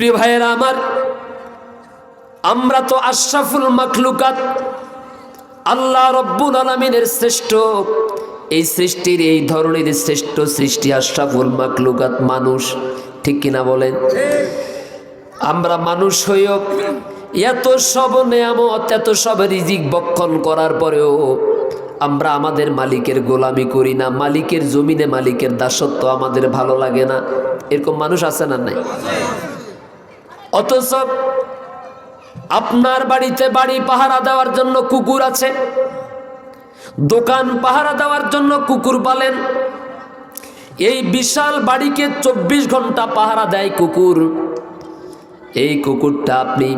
প্রিয় ভাইয়েরা আমার, আমরা তো আশরাফুল মাখলুকাত, আল্লাহ রব্বুল আলমিনের শ্রেষ্ঠ। এই সৃষ্টির, এই ধরনের শ্রেষ্ঠ সৃষ্টি আশরাফুল মাখলুকাত মানুষ, ঠিক কিনা বলেন? আমরা মানুষ হইও এত সব নেয়ামত, এত সব রিজিক বক্ষণ করার পরেও আমরা আমাদের মালিকের গোলামি করি না, মালিকের জমিনে মালিকের দাসত্ব আমাদের ভালো লাগে না। এরকম মানুষ আছে না নাই? অথচ আপনার বাড়িতে বাড়ি পাহারা দেওয়ার জন্য কুকুর আছে, দোকান পাহারা দেওয়ার জন্য কুকুর পালেন, এই বিশাল বাড়িকে চব্বিশ ঘণ্টা পাহারা দেয় কুকুর। এই কুকুরটা আপনি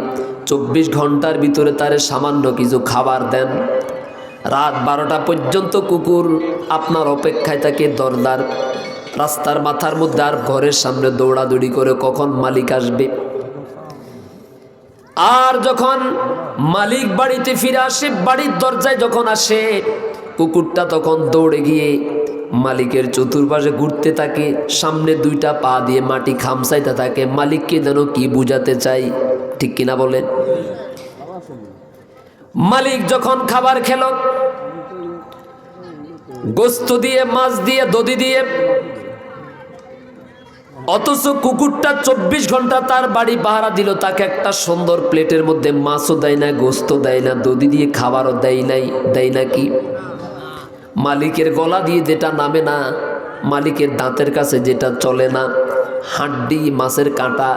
চব্বিশ ঘণ্টার ভিতরে তারে সামান্য কিছু খাবার দেন। রাত বারোটা পর্যন্ত কুকুর আপনার অপেক্ষায় থাকে দরদার, রাস্তার মাথার মধ্যে আর ঘরের সামনে দৌড়াদৌড়ি করে কখন মালিক আসবে। আর যখন মালিক বাড়িতে ফিরে আসে, বাড়ির দরজায় যখন আসে, কুকুরটা তখন দৌড়ে গিয়ে মালিকের চতুর্পাশে ঘুরতে থাকে, সামনে দুইটা পা দিয়ে মাটি খামসাইতে থাকে। মালিককে যেন কি বুঝাতে চাই, ঠিক কিনা বলেন? মালিক যখন খাবার খেল, গোস্ত দিয়ে, মাছ দিয়ে, দধি দিয়ে অথচ কুকুরটা চব্বিশ ঘণ্টা তার বাড়ি পাহারা দিল, তাকে একটা সুন্দর প্লেটের মধ্যে মাছও দেয় না গোস্ত দেয় না, দধি দিয়ে খাবারও দেয় নাই, দেয় না কি? মালিকের গলা দিয়ে যেটা নামে না, মালিকের দাঁতের কাছে যেটা চলে না, হাড্ডি, মাছের কাঁটা,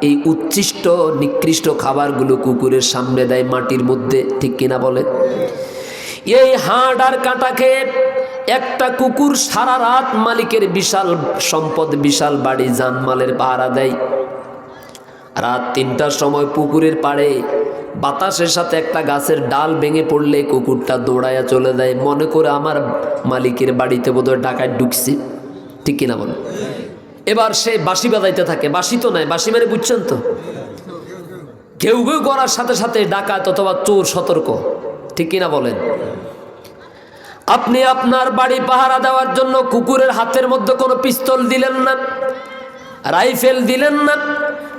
এই উচ্ছিষ্ট, নিকৃষ্ট খাবারগুলো কুকুরের সামনে দেয় মাটির মধ্যে, ঠিক কিনা বলে? এই হাড় আর কাঁটা খেয়ে একটা কুকুর সারা রাত মালিকের বিশাল সম্পদ, বিশাল বাড়ি, জানমালের পাহারা দেয়। রাত তিনটার সময় পুকুরের পাড়ে বাতাসের সাথে একটা গাছের ডাল ভেঙে পড়লে কুকুরটা দৌড়াইয়া চলে যায়। মনে করে আমার মালিকের বাড়িতে বোধহয় ডাকায় ঢুকছি। ঠিক কিনা বলে? এবার সে বাঁশি বাজাইতে থাকে। বাঁশি তো নাই। বাঁশি মানে বুঝছেন তো? কেউ কেউ করার সাথে সাথে ডাকাত অথবা চোর সতর্ক। ঠিক কিনা বলেন? আপনি আপনার বাড়ি পাহারা দেওয়ার জন্য কুকুরের হাতের মধ্যে কোনো পিস্তল দিলেন না? রাইফেল দিলেন না?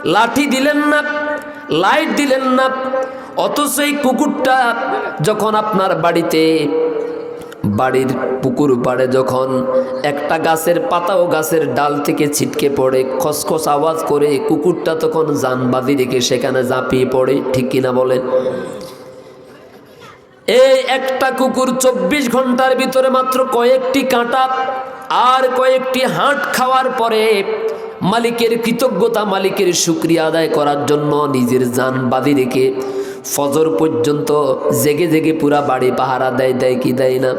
লাঠি দিলেন না? লাইট দিলেন না? অথচ এই কুকুরটা যখন আপনার বাড়িতে, বাড়ির পুকুর পাড়ে যখন একটা গাছের পাতা ও গাছের ডাল থেকে ছিটকে পড়ে, খসখস আওয়াজ করে, কুকুরটা তখন যান বাঁধি রেখে সেখানে ঝাঁপিয়ে পড়ে, ঠিক কিনা বলেন? এই একটা কুকুর চব্বিশ ঘণ্টার ভিতরে মাত্র কয়েকটি কাঁটা আর কয়েকটি হাঁট খাওয়ার পরে মালিকের কৃতজ্ঞতা, মালিকের শুক্রিয়া আদায় করার জন্য নিজের যান বাঁধি রেখে ফজর পর্যন্ত জেগে জেগে পুরা বাড়ি পাহারা দেয় দেয় কি দেয় না?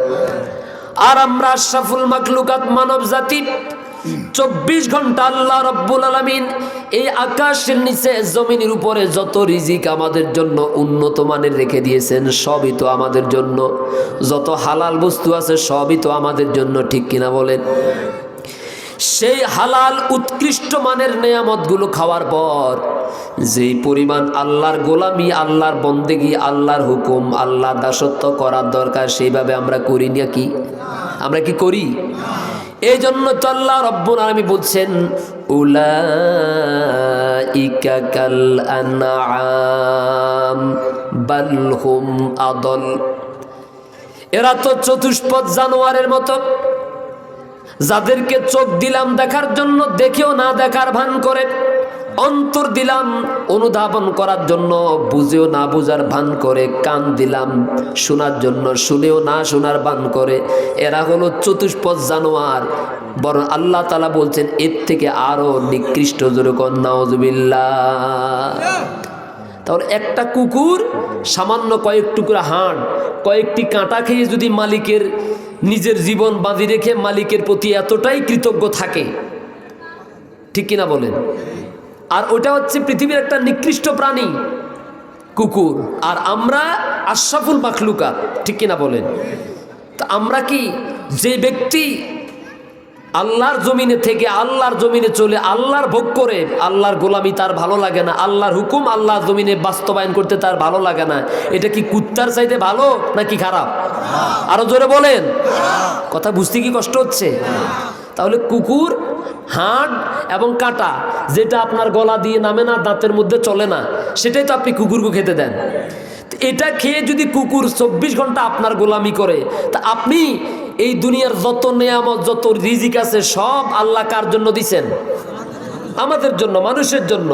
আর আমরা আশরাফুল মাকলুকাত মানব জাতি চব্বিশ ঘণ্টা আল্লাহ রব্বুল আলমিন এই আকাশের নিচে, জমিনের উপরে যত রিজিক আমাদের জন্য উন্নত মানের রেখে দিয়েছেন, সবই তো আমাদের জন্য। যত হালাল বস্তু আছে, সবই তো আমাদের জন্য, ঠিক কিনা বলেন? সেই হালাল উৎকৃষ্ট মানের নেয়ামতগুলো খাওয়ার পর, যেই পরিমাণ আল্লাহর গোলামি, আল্লাহর বন্দেগি, আল্লাহর হুকুম আল্লাহ দাসত্ব করার দরকার, সেইভাবে আমরা করি না কি? আমরা কি করি? এই জন্য তল্লা রব্বুর আমি বলছেন, উলাইকা কাল আদল। এরা তো চতুষ্পদ জানোয়ারের মতো। যাদেরকে চোখ দিলাম দেখার জন্য, দেখেও না দেখার ভান করে। অন্তর দিলাম, অনুধাবন করার জন্য বুঝেও না বুঝার ভান করে কান দিলাম, শোনার জন্য শুনেও না শোনার ভান করে। এরা হলো চতুষ্পদ জানোয়ার, বরং আল্লাহ তালা বলছেন, এর থেকে আরও নিকৃষ্ট যেরকম নাওজবিল্লা তাহলে একটা কুকুর, সামান্য কয়েক টুকরা হাড়, কয়েকটি কাঁটা খেয়ে যদি মালিকের নিজের জীবন বাঁধি রেখে মালিকের প্রতি এতটাই কৃতজ্ঞ থাকে, ঠিক কিনা বলেন? আর ওটা হচ্ছে পৃথিবীর একটা নিকৃষ্ট প্রাণী, কুকুর। আর আমরা আশরাফুল মাখলুকা ঠিক কিনা বলেন? তা আমরা কি যে ব্যক্তি আল্লাহর জমিনে থেকে আল্লাহর জমিনে চলে আল্লাহর ভোগ করে, আল্লাহর গোলামি তার ভালো লাগে না, আল্লাহর হুকুম আল্লাহর জমিনে বাস্তবায়ন করতে তার ভালো লাগে না, এটা কি কুত্তার চাইতে ভালো নাকি খারাপ? আরও জোরে বলেন। কথা বুঝতে কি কষ্ট হচ্ছে? তাহলে কুকুর হাড় এবং কাটা, যেটা আপনার গলা দিয়ে নামে না, দাঁতের মধ্যে চলে না, সেটাই তো আপনি কুকুরকে খেতে দেন। এটা খেয়ে যদি কুকুর চব্বিশ ঘণ্টা আপনার গোলামি করে, তা আপনি এই দুনিয়ার যত নেয়ামত, যত রিজিক আছে, সব আল্লাহ কার জন্য দিছেন? আমাদের জন্য, মানুষের জন্য।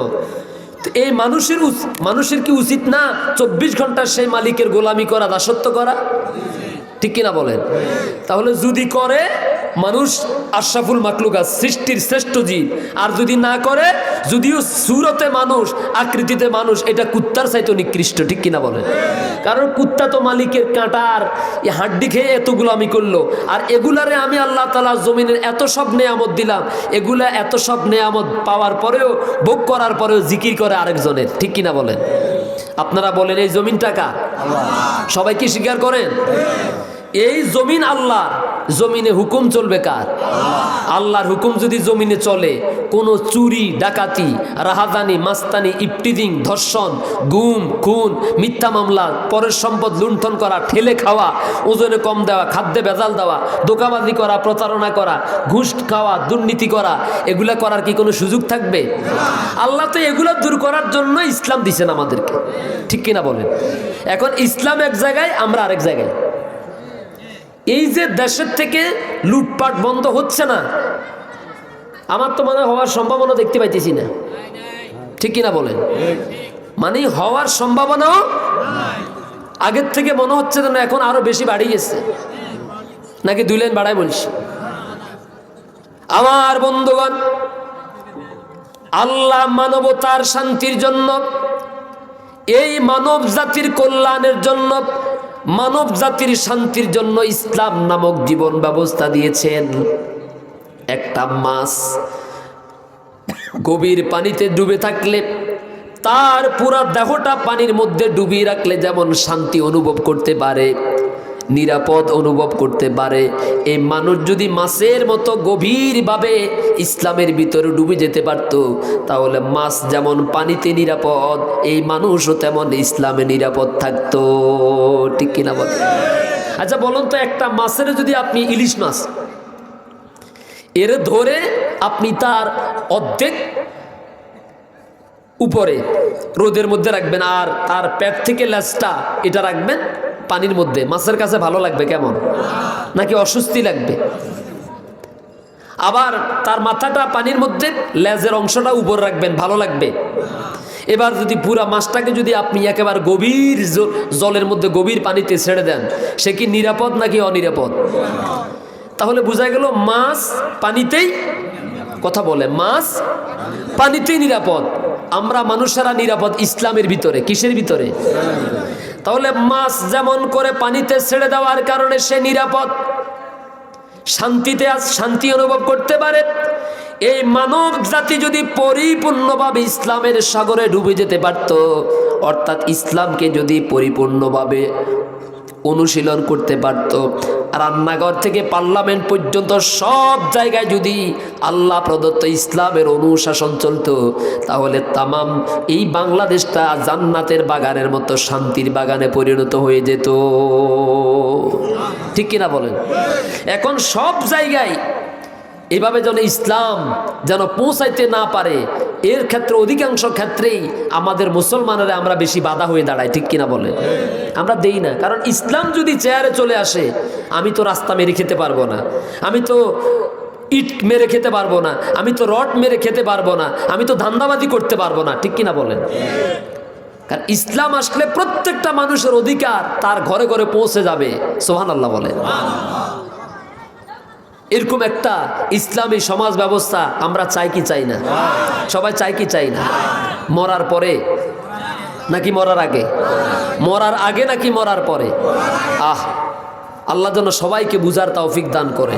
এই মানুষের মানুষের কি উচিত না চব্বিশ ঘণ্টা সেই মালিকের গোলামি করা, দাসত্ব করা? ঠিক কিনা বলেন? তাহলে যদি করে, মানুষ আশরাফুল মাকলুকা সৃষ্টির শ্রেষ্ঠ জীব। আর যদি না করে যদিও সুরতে মানুষ আকৃতিতে মানুষ এটা কুত্তার চাইতে নিকৃষ্ট ঠিক কিনা বলে কারণ কুত্তা তো মালিকের কাঁটার এই হাড্ডি খেয়ে এতগুলো আমি করল। আর এগুলারে আমি আল্লাহ তালা জমিনের এত সব নেয়ামত দিলাম এগুলা এত সব নেয়ামত পাওয়ার পরেও ভোগ করার পরেও জিকির করে আরেকজনের ঠিক কিনা বলেন? আপনারা বলেন এই জমিন টাকা সবাই কি স্বীকার করেন? এই জমিন আল্লাহ জমিনে হুকুম চলবে কার? আল্লাহর হুকুম যদি জমিনে চলে, কোনো চুরি, ডাকাতি, রাহাদানি, মাস্তানি ইফটিদিং ধর্ষণ, গুম, খুন, মিথ্যা মামলা, পরের সম্পদ লুণ্ঠন করা, ঠেলে খাওয়া, ওজনে কম দেওয়া, খাদ্যে ভেজাল দেওয়া দোকাবাজি করা, প্রতারণা করা, ঘুষ খাওয়া, দুর্নীতি করা, এগুলা করার কি কোনো সুযোগ থাকবে? আল্লাহ তো এগুলো দূর করার জন্য ইসলাম দিছেন আমাদেরকে। ঠিক কিনা বলেন? এখন ইসলাম এক জায়গায়, আমরা আরেক জায়গায়। এই যে দেশের থেকে লুটপাট বন্ধ হচ্ছে না, আমার তো মনে হওয়ার সম্ভাবনা দেখতে পাইতেছি না। ঠিক কিনা বলেন? মানে হওয়ার সম্ভাবনাও আগের থেকে মনে হচ্ছে যেন এখন আরও বেশি বাড়িয়ে গেছে। নাকি দুই লাইন বাড়াই বলছি আমার বন্ধুগণ, আল্লাহ মানবতার শান্তির জন্য, এই মানব জাতির কল্যাণের জন্য মানব জাতির শান্তির জন্য ইসলাম নামক জীবন ব্যবস্থা দিয়েছেন একটা মাছ। গভীর পানিতে ডুবে থাকলে, তার পুরা দেহটা পানির মধ্যে ডুবিয়ে রাখলে যেমন শান্তি অনুভব করতে পারে। নিরাপদ অনুভব করতে পারে। এই মানুষ যদি মাছের মতো গভীরভাবে ইসলামের ভিতরে ডুবে যেতে পারত, তাহলে মাছ যেমন পানিতে নিরাপদ, এই মানুষও তেমন ইসলামে নিরাপদ থাকতো। ঠিক কিনা বল? আচ্ছা বলুন তো, একটা মাছের যদি আপনি ইলিশ মাছ, এর ধরে আপনি তার অর্ধেক উপরে রোদের মধ্যে রাখবেন আর তার পেট থেকে লেজটা এটা রাখবেন পানির মধ্যে। মাছের কাছে ভালো লাগবে কেমন? নাকি অস্বস্তি লাগবে? আবার তার মাথাটা পানির মধ্যে, লেজের অংশটা উপর রাখবেন, ভালো লাগবে। এবার যদি পুরা মাছটাকে যদি আপনি একেবারে গভীর জলের মধ্যে গভীর পানিতে ছেড়ে দেন, সে কি নিরাপদ নাকি অনিরাপদ? তাহলে বোঝা গেল মাছ পানিতেই কথা বলে। মাছ পানিতেই নিরাপদ। আমরা মানুষেরা নিরাপদ ইসলামের ভিতরে, কিসের ভিতরে? তাহলে মাছ যেমন করে পানিতে ছেড়ে দেওয়ার কারণে সে নিরাপদ। শান্তিতে আজ শান্তি অনুভব করতে পারে। এই মানব জাতি যদি পরিপূর্ণভাবে ইসলামের সাগরে ডুবে যেতে পারত, অর্থাৎ ইসলামকে যদি পরিপূর্ণভাবে অনুশীলন করতে পারত। রান্নাঘর থেকে পার্লামেন্ট পর্যন্ত সব জায়গায় যদি আল্লাহ প্রদত্ত ইসলামের অনুশাসন চলতো, তাহলে তামাম এই বাংলাদেশটা জান্নাতের বাগানের মতো শান্তির বাগানে পরিণত হয়ে যেত। ঠিক কিনা বলেন? এখন সব জায়গায় এভাবে যেন ইসলাম যেন পৌঁছাইতে না পারে এর ক্ষেত্রে অধিকাংশ ক্ষেত্রেই আমাদের মুসলমানেরা আমরা বেশি বাধা হয়ে দাঁড়াই, ঠিক কিনা বলে? আমরা দেই না। কারণ ইসলাম যদি চেয়ারে চলে আসে, আমি তো রাস্তা মেরে খেতে পারব না। আমি তো ইট মেরে খেতে পারব না। আমি তো রড মেরে খেতে পারব না। আমি তো ধান্দাবাজি করতে পারব না, ঠিক কিনা বলেন কারণ ইসলাম আসলে প্রত্যেকটা মানুষের অধিকার তার ঘরে ঘরে পৌঁছে যাবে সোহান আল্লাহ বলে। এরকম একটা ইসলামী সমাজ ব্যবস্থা আমরা চাই কি চাই না? সবাই চাই কি চাই না? মরার পরে নাকি মরার আগে? মরার আগে নাকি মরার পরে? আহ, আল্লাহ যেন সবাইকে বুঝার তৌফিক দান করে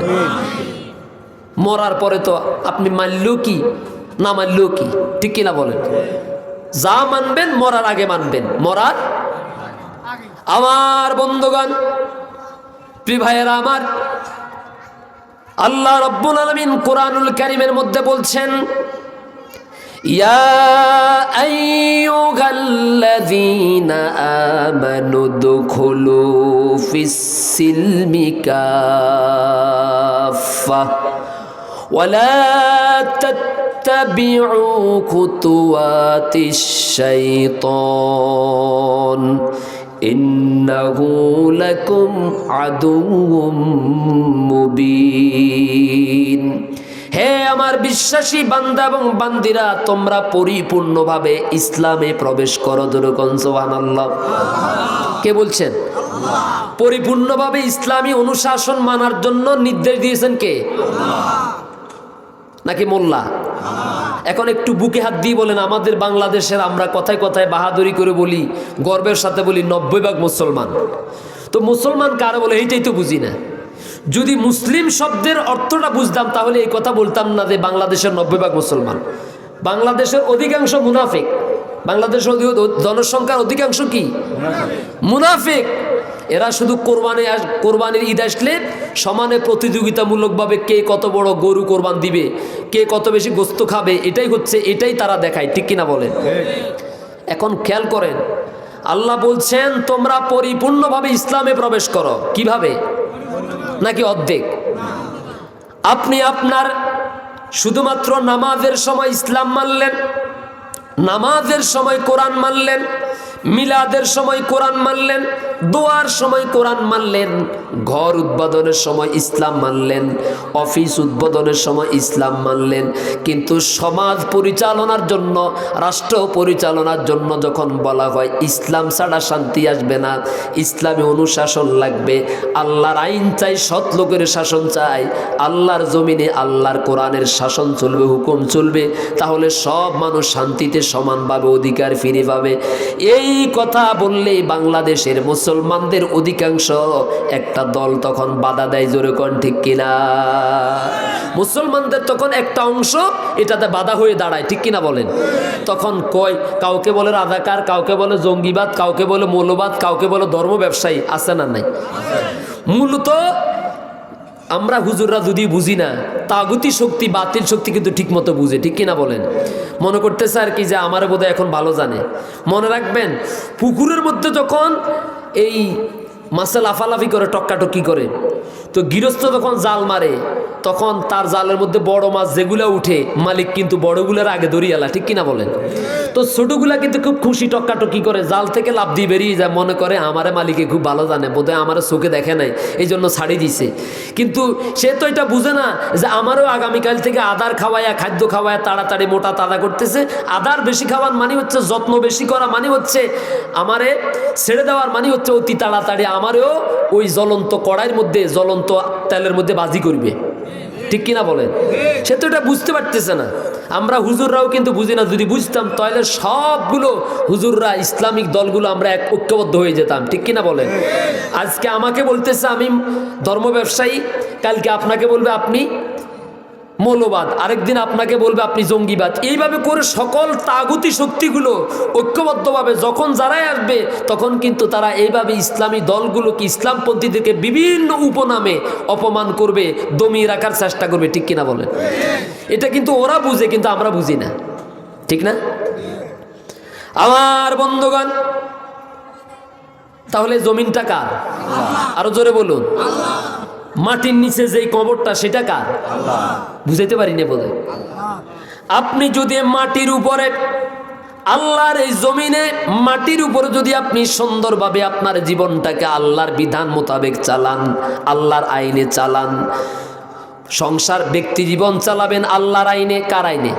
মরার পরে তো আপনি মানলেও কি, না মানলেও কি? ঠিক কিনা বলেন? যা মানবেন মরার আগে মানবেন। মরার আমার বন্ধুগণ, প্রিয় ভাইয়েরা আমার আল্লাহ রব্বুল আলমিন কোরআনুল কারিমের মধ্যে বলছেন يا أيها الذين آمنوا ادخلوا في السلم كافة ولا تتبعوا خطوات الشيطان إنه لكم عدو مبين হে আমার বিশ্বাসী বান্দা এবং বান্দিরা তোমরা পরিপূর্ণভাবে ইসলামে প্রবেশ করো দুরকম আল্লাহ কে বলছেন পরিপূর্ণভাবে ইসলামী অনুশাসন মানার জন্য নির্দেশ দিয়েছেন কে নাকি মোল্লা এখন একটু বুকে হাত দিয়ে বলেন, আমাদের বাংলাদেশের আমরা কথায় কথায় বাহাদুরি করে বলি, গর্বের সাথে বলি নব্বই ভাগ মুসলমান। তো মুসলমান কারা বলে, এইটাই তো বুঝি না। যদি মুসলিম শব্দের অর্থটা বুঝতাম, তাহলে এই কথা বলতাম না যে বাংলাদেশের নব্বই ভাগ মুসলমান। বাংলাদেশের অধিকাংশ মুনাফিক, বাংলাদেশের জনসংখ্যার অধিকাংশ কি? মুনাফিক। এরা শুধু কোরবানি আস- কোরবানির ঈদ আসলে সমানে প্রতিযোগিতামূলকভাবে কে কত বড় গরু কোরবান দিবে, কে কত বেশি গোস্ত খাবে, এটাই হচ্ছে, এটাই তারা দেখায়, ঠিক কিনা বলেন? এখন খেয়াল করেন, আল্লাহ বলছেন, তোমরা পরিপূর্ণভাবে ইসলামে প্রবেশ করো। কীভাবে? নাকি অর্ধেক? আপনি আপনার শুধুমাত্র নামাজের সময় ইসলাম মানলেন, নামাজের সময় কোরআন মানলেন মিলাদের সময় কোরআন মানলেন, দোয়ার সময় কোরআন মানলেন, ঘর উদ্বোধনের সময় ইসলাম মানলেন, অফিস উদ্বোধনের সময় ইসলাম মানলেন। কিন্তু সমাজ পরিচালনার জন্য, রাষ্ট্র পরিচালনার জন্য যখন বলা হয় ইসলাম ছাড়া শান্তি আসবে না, ইসলামী অনুশাসন লাগবে, আল্লাহর আইন চাই, সৎ লোকের শাসন চাই, আল্লাহর জমিনে আল্লাহর কোরআনের শাসন চলবে, হুকুম চলবে, তাহলে সব মানুষ শান্তিতে সমানভাবে অধিকার ফিরে পাবে। এই কথা বললেই বাংলাদেশের মুসলমানদের অধিকাংশ একটা দল তখন বাধা দেয়, জোরে কন ঠিক কিনা? মুসলমানদের তখন একটা অংশ এটাতে বাধা হয়ে দাঁড়ায়, ঠিক কিনা বলেন? তখন কয়, কাউকে বলে রাজাকার, কাউকে বলে জঙ্গিবাদ, কাউকে বলে মৌলবাদ, কাউকে বলে ধর্ম ব্যবসায়ী, আছে না নাই? মূলত আমরা হুজুররা যদি বুঝি না, তাগুতি শক্তি, বাতিল শক্তি কিন্তু ঠিক মতো বুঝে, ঠিক কিনা বলেন? মনে করতেছে আর কি যে আমার বোধহয় এখন ভালো জানে। মনে রাখবেন, পুকুরের মধ্যে যখন এই মাসে লাফালাফি করে, টক্কাটক্কি করে তো গৃহস্থ যখন জাল মারে, তখন তার জালের মধ্যে বড় মাছ যেগুলো উঠে, মালিক কিন্তু বড়গুলোর আগে দড়িয়ালা, ঠিক কিনা বলেন? তো ছোটগুলা কিন্তু খুব খুশি টক্কাটক্কি করে, জাল থেকে লাভ দিয়ে বেরিয়ে যায়, মনে করে আমারে মালিকে খুব ভালো জানে, বোধহয় আমার চোখে দেখে নাই এই জন্য ছাড়ি দিছে। কিন্তু সে তো এটা বুঝে না যে আমারও আগামীকাল থেকে আদার খাওয়ায়া, খাদ্য খাওয়ায়া তাড়াতাড়ি মোটা তাজা করতেছে। আদার বেশি খাওয়ার মানে হচ্ছে, যত্ন বেশি করা মানে হচ্ছে, আমারে ছেড়ে দেওয়ার মানে হচ্ছে অতি তাড়াতাড়ি আমারও ওই জ্বলন্ত কড়াইয়ের মধ্যে জ্বলন্ত তেলের মধ্যে বাজি করবে। ঠিক কিনা বলেন? সে তো এটা বুঝতে পারতেছে না। আমরা হুজুররাও কিন্তু বুঝি না। যদি বুঝতাম, তাহলে সবগুলো হুজুররা, ইসলামিক দলগুলো আমরা এক ঐক্যবদ্ধ হয়ে যেতাম। ঠিক কিনা বলেন? আজকে আমাকে বলতেছে, আমি ধর্ম ব্যবসায়ী, কালকে আপনাকে বলবে, আপনি মৌলবাদ। আরেকদিন আপনাকে বলবে, আপনি জঙ্গিবাদ। এইভাবে করে সকল তাগুতি শক্তিগুলো ঐক্যবদ্ধভাবে যখন যারাই আসবে, তখন কিন্তু তারা এইভাবে ইসলামী দলগুলোকে, ইসলামপন্থীদেরকে বিভিন্ন উপনামে অপমান করবে, দমিয়ে রাখার চেষ্টা করবে। ঠিক কিনা বলেন? এটা কিন্তু ওরা বুঝে, কিন্তু আমরা বুঝি না। ঠিক না? আমার বন্ধুগণ, তাহলে জমিনটা কার? আরও জোরে বলুন। মাটির নিচে যেই কবরটা সেটা কার? বুঝাইতে পারি না বলে। আপনি যদি মাটির উপরে আল্লাহর এই জমিনে মাটির উপরে যদি আপনি সুন্দরভাবে আপনার জীবনটাকে আল্লাহর বিধান মোতাবেক চালান আল্লাহর আইনে চালান সংসার ব্যক্তি জীবন চালাবেন আল্লাহর আইনে কার আইনে?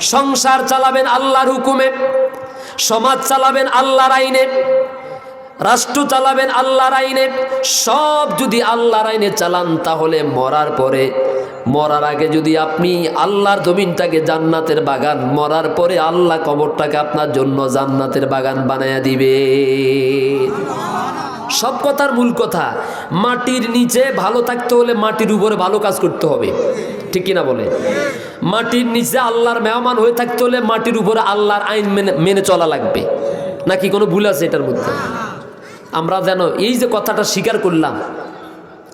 সংসার চালাবেন আল্লাহর হুকুমে সমাজ চালাবেন আল্লাহর আইনে রাষ্ট্র চালাবেন আল্লাহর আইনে। সব যদি আল্লাহর আইনে চালান, তাহলে মরার পরে, মরার আগে যদি আপনি আল্লাহর জমিনটাকে জান্নাতের বাগান, মরার পরে আল্লাহ কবরটাকে আপনার জন্য জান্নাতের বাগান বানায়া দিবে। সব কথার মূল কথা, মাটির নিচে ভালো থাকতে হলে মাটির উপরে ভালো কাজ করতে হবে। ঠিক কিনা বলে? মাটির নিচে আল্লাহর মেহমান হয়ে থাকতে হলে মাটির উপরে আল্লাহর আইন মেনে মেনে চলা লাগবে। নাকি কোনো ভুল আছে এটার মধ্যে? আমরা যেন এই যে কথাটা স্বীকার করলাম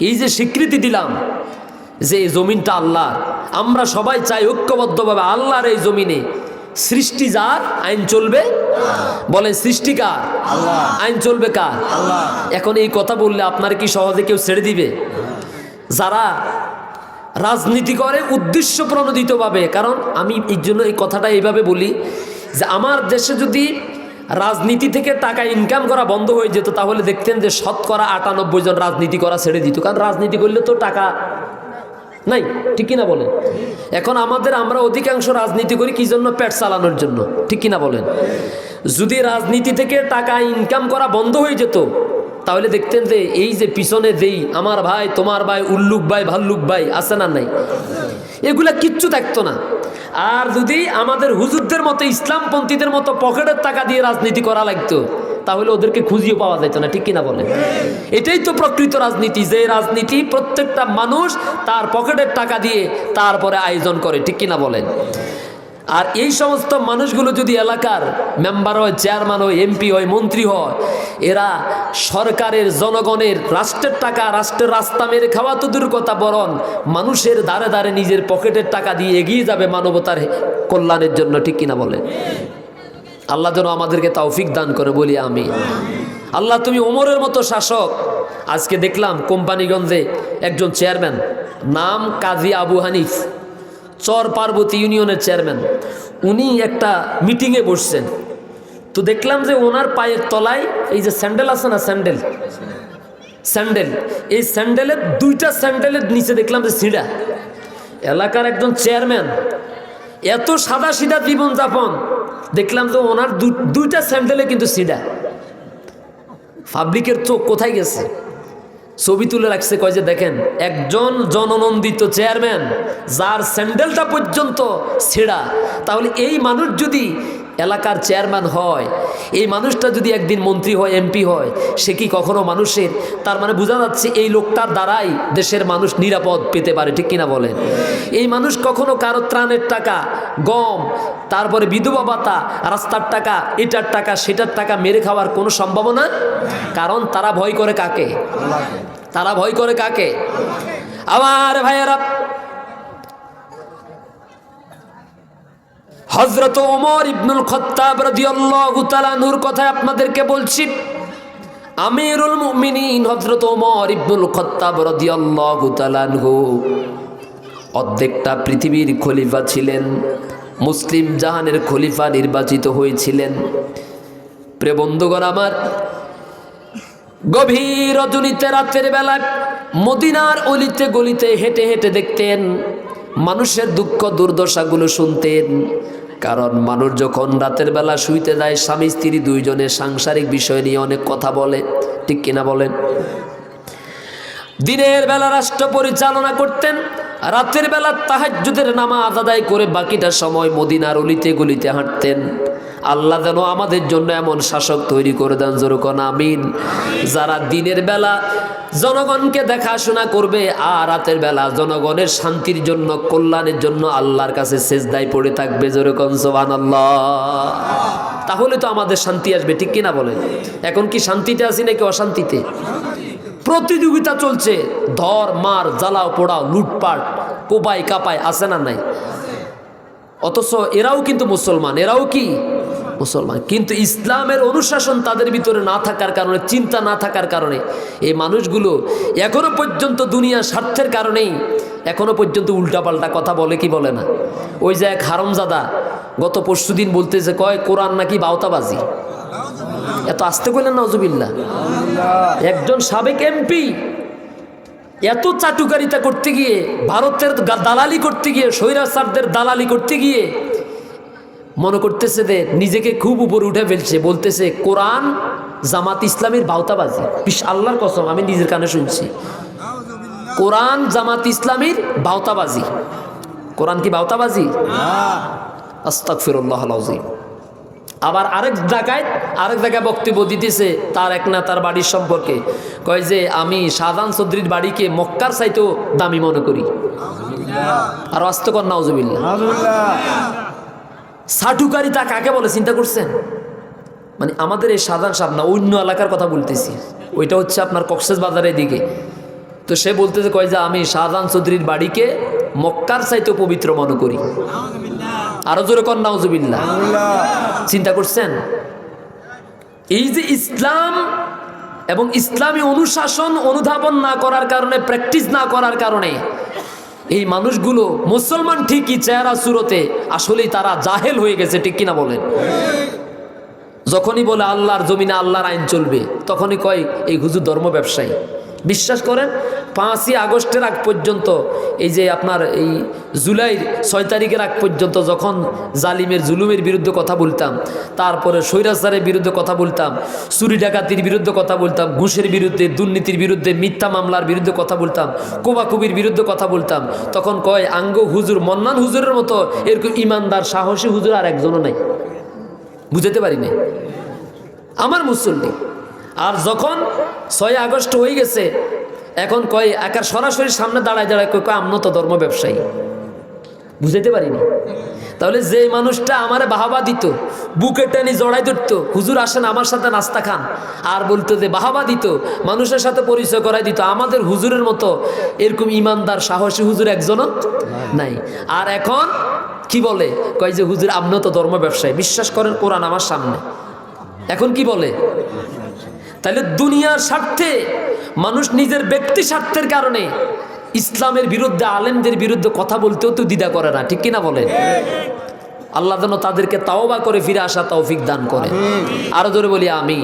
এই যে স্বীকৃতি দিলাম যে এই জমিনটা আল্লাহ আমরা সবাই চাই ঐক্যবদ্ধভাবে আল্লাহর এই জমিনে সৃষ্টি যার আইন চলবে? বলেন সৃষ্টি কার? আইন চলবে কার? এখন এই কথা বললে আপনার কি সহজে কেউ ছেড়ে দিবে? যারা রাজনীতি করে উদ্দেশ্য প্রণোদিতভাবে কারণ আমি এই জন্য এই কথাটা এইভাবে বলি যে আমার দেশে যদি রাজনীতি থেকে টাকা ইনকাম করা বন্ধ হয়ে যেত, তাহলে দেখতেন যে শতকরা আটানব্বই জন রাজনীতি করা ছেড়ে দিত। কারণ রাজনীতি করলে তো টাকা নাই, ঠিক কিনা বলেন? এখন আমাদের আমরা অধিকাংশ রাজনীতি করি কি জন্য? পেট চালানোর জন্য, ঠিক কিনা বলেন? যদি রাজনীতি থেকে টাকা ইনকাম করা বন্ধ হয়ে যেত, তাহলে দেখতেন যে এই যে পিছনে যেই আমার ভাই, তোমার ভাই, উল্লুক ভাই, ভাল্লুক ভাই, আছে না নাই? এগুলা কিচ্ছু থাকতো না। আর যদি আমাদের হুজুরদের মতো, ইসলামপন্থীদের মতো পকেটের টাকা দিয়ে রাজনীতি করা লাগতো, তাহলে ওদেরকে খুঁজিয়ে পাওয়া যেত না, ঠিক কিনা বলে এটাই তো প্রকৃত রাজনীতি, যে রাজনীতি প্রত্যেকটা মানুষ তার পকেটের টাকা দিয়ে তারপরে আয়োজন করে, ঠিক কিনা বলেন? আর এই সমস্ত মানুষগুলো যদি এলাকার মেম্বার হয়, চেয়ারম্যান হয় এমপি হয়, মন্ত্রী হয়, এরা সরকারের, জনগণের, রাষ্ট্রের টাকা, রাষ্ট্রের রাস্তা মেরে খাওয়া তো দূর কথা, বরং মানুষের দ্বারে দ্বারে নিজের পকেটের টাকা দিয়ে এগিয়ে যাবে মানবতার কল্যাণের জন্য, ঠিক কিনা বলে? আল্লাহ যেন আমাদেরকে তৌফিক দান করে, বলি আমি আল্লাহ, তুমি ওমরের মতো শাসক। আজকে দেখলাম কোম্পানিগঞ্জে একজন চেয়ারম্যান, নাম কাজী আবু হানিফ। চর পার্বতী ইউনিয়নের চেয়ারম্যান। উনি একটা মিটিংয়ে বসছেন। তো দেখলাম যে ওনার পায়ের তলায় এই যে স্যান্ডেল আছে না স্যান্ডেল? স্যান্ডেল। এই স্যান্ডেলের দুইটা স্যান্ডেলের নিচে দেখলাম যে সিঁড়া। এলাকার একজন চেয়ারম্যান এত সাদা সিধা জীবনযাপন। দেখলাম যে ওনার দুইটা স্যান্ডেলে কিন্তু সিধা পাবলিকের চোখ কোথায় গেছে? ছবি তুলে রাখছে, কয় যে দেখেন, একজন জননন্দিত চেয়ারম্যান, যার স্যান্ডেলটা পর্যন্ত ছেঁড়া। তাহলে এই মানুষ যদি এলাকার চেয়ারম্যান হয়, এই মানুষটা যদি একদিন মন্ত্রী হয়, এমপি হয়, সে কি কখনো মানুষের? তার মানে বোঝা যাচ্ছে এই লোকটার দ্বারাই দেশের মানুষ নিরাপদ পেতে পারে, ঠিক কিনা বলেন? এই মানুষ কখনো কারও ত্রাণের টাকা, গম, তারপরে বিধবা ভাতা, রাস্তার টাকা, এটার টাকা, সেটার টাকা মেরে খাওয়ার কোনো সম্ভাবনা? কারণ তারা ভয় করে কাকে? তারা ভয় করে কাকে? আমার ভাইয়েরা হজরত ওমর ইবনুল খত্তাব রাদিয়াল্লাহু তাআলা নূর কথা আপনাদেরকে বলছি, আমিরুল মুমিনিন হজরত ওমর ইবনুল খত্তাব রাদিয়াল্লাহু তাআলা আনহু অর্ধেকটা পৃথিবীর খলিফা ছিলেন, মুসলিম জাহানের খলিফা নির্বাচিত হয়েছিলেন। প্রিয় বন্ধুগণ আমার, গভীর রজনীতে রাতের বেলায় মদিনার অলিতে গলিতে হেঁটে হেঁটে দেখতেন, মানুষের দুঃখ দুর্দশাগুলো শুনতেন কারণ মানুষ যখন রাতের বেলা শুইতে যায়, স্বামী, স্ত্রী দুইজনের সাংসারিক বিষয় নিয়ে অনেক কথা বলে। ঠিক কিনা বলেন? দিনের বেলা রাষ্ট্র পরিচালনা করতেন, রাতের বেলা তাহাজুদের নামা আদায় করে বাকিটা সময় মদিনার অলিতে গলিতে হাঁটতেন। আল্লাহ যেন আমাদের জন্য এমন শাসক তৈরি করে দেন জোরকন আমিন। যারা দিনের বেলা জনগণকে দেখাশোনা করবে আর রাতের বেলা জনগণের শান্তির জন্য, কল্যাণের জন্য আল্লাহর কাছে সেজদায় পড়ে থাকবে জোরকন সোহান তাহলে তো আমাদের শান্তি আসবে, ঠিক কিনা বলেন? এখন কি শান্তিতে আছি নাকি অশান্তিতে? প্রতিযোগিতা চলছে, ধর, মার, জ্বালাও, পোড়াও, লুটপাট কোপাই কাপাই, আছে না নাই? অথচ এরাও কিন্তু মুসলমান, এরাও কি? মুসলমান। কিন্তু ইসলামের অনুশাসন তাদের ভিতরে না থাকার কারণে, চিন্তা না থাকার কারণে, এই মানুষগুলো এখনও পর্যন্ত দুনিয়া স্বার্থের কারণেই এখনও পর্যন্ত উল্টাপাল্টা কথা বলে কি বলে না। ওই যে এক হারমজাদা গত পরশু দিন বলতেছে, কয়, কোরআন নাকি বাউতাবাজি? এত আসতে কইলেন নজুবিল্লা একজন সাবেক এমপি এত চাটুকারিতা করতে গিয়ে, ভারতের দালালি করতে গিয়ে, স্বৈরাচারদের দালালি করতে গিয়ে মনে করতেছে যে নিজেকে খুব উপরে উঠে ফেলছে বলতেছে কোরআন জামাত ইসলামের বাউতাবাজি। বিশ আল্লাহর কসম আমি নিজের কানে শুনছি। কোরআন জামাত ইসলামীর বাউতাবাজি। কোরআন কি বাউতাবাজি? আস্তাক ফিরুল্লাহ আবার আরেক জায়গায় আরেক জায়গায় বক্তব্য দিতেছে তার এক না তার বাড়ির সম্পর্কে। কয় যে আমি শাহজাহান চৌধুরীর বাড়িকে মক্কার চাইতেও দামি মনে করি। আর অস্তকর নাউজুবিল্লা সাটুকারিতা কাকে বলে চিন্তা করছেন? মানে আমাদের এই সাধারণ সাহেব না, অন্য এলাকার কথা বলতেছি। ওইটা হচ্ছে আপনার কক্সেস বাজারের দিকে। তো সে বলতেছে, কয় যে আমি শাহজাহান চৌধুরীর বাড়িকে মক্কার চাইতেও পবিত্র মনে করি। আরও জোরে কর নাউজুবিল্লা চিন্তা করছেন? এই যে ইসলাম এবং ইসলামী অনুশাসন অনুধাবন না করার কারণে, প্র্যাকটিস না করার কারণে এই মানুষগুলো মুসলমান ঠিকই চেহারা সুরতে আসলেই তারা জাহেল হয়ে গেছে, ঠিক কিনা বলেন? যখনই বলে আল্লাহর জমিনে আল্লাহর আইন চলবে, তখনই কয়, এই হুজুর ধর্ম ব্যবসায়ী। বিশ্বাস করেন, পাঁচই আগস্টের আগ পর্যন্ত, এই যে আপনার এই জুলাইয়ের ছয় তারিখের আগ পর্যন্ত যখন জালিমের জুলুমের বিরুদ্ধে কথা বলতাম, তারপরে স্বৈরাচারের বিরুদ্ধে কথা বলতাম, চুরি ডাকাতির বিরুদ্ধে কথা বলতাম, ঘুষের বিরুদ্ধে, দুর্নীতির বিরুদ্ধে, মিথ্যা মামলার বিরুদ্ধে কথা বলতাম, কোবাকুবির বিরুদ্ধে কথা বলতাম, তখন কয়, আঙ্গ হুজুর, মন্নান হুজুরের মতো এরকম ইমানদার, সাহসী হুজুর আর একজনও নাই। বুঝাতে পারি নাই। আমার মুসল্লি আর যখন ছয় আগস্ট হয়ে গেছে, এখন কয়, একার সরাসরি সামনে দাঁড়ায় দাঁড়ায় কয় কয়, আমনত ধর্ম ব্যবসায়ী। বুঝাইতে পারিনি? তাহলে যে মানুষটা আমারে বাহাবা দিত, বুকে টেনে জড়াই ধরত, হুজুর আসেন, আমার সাথে নাস্তা খান। আর বলতো যে, বাহাবা দিত, মানুষের সাথে পরিচয় করাই দিত। আমাদের হুজুরের মতো এরকম ইমানদার, সাহসী হুজুর একজনও নাই। আর এখন কি বলে? কয় যে, হুজুর আপনিও তো ধর্ম ব্যবসায়ী। বিশ্বাস করেন, কোরআন আমার সামনে। এখন কি বলে? তাহলে দুনিয়ার স্বার্থে মানুষ নিজের ব্যক্তি স্বার্থের কারণে ইসলামের বিরুদ্ধে আলেমদের বিরুদ্ধে কথা বলতেও তো দ্বিধা করে না ঠিক কিনা বলেন? আল্লাহ যেন তাদেরকে তাওবা করে ফিরে আসা তৌফিক দান করে আরও ধরে বলি আমি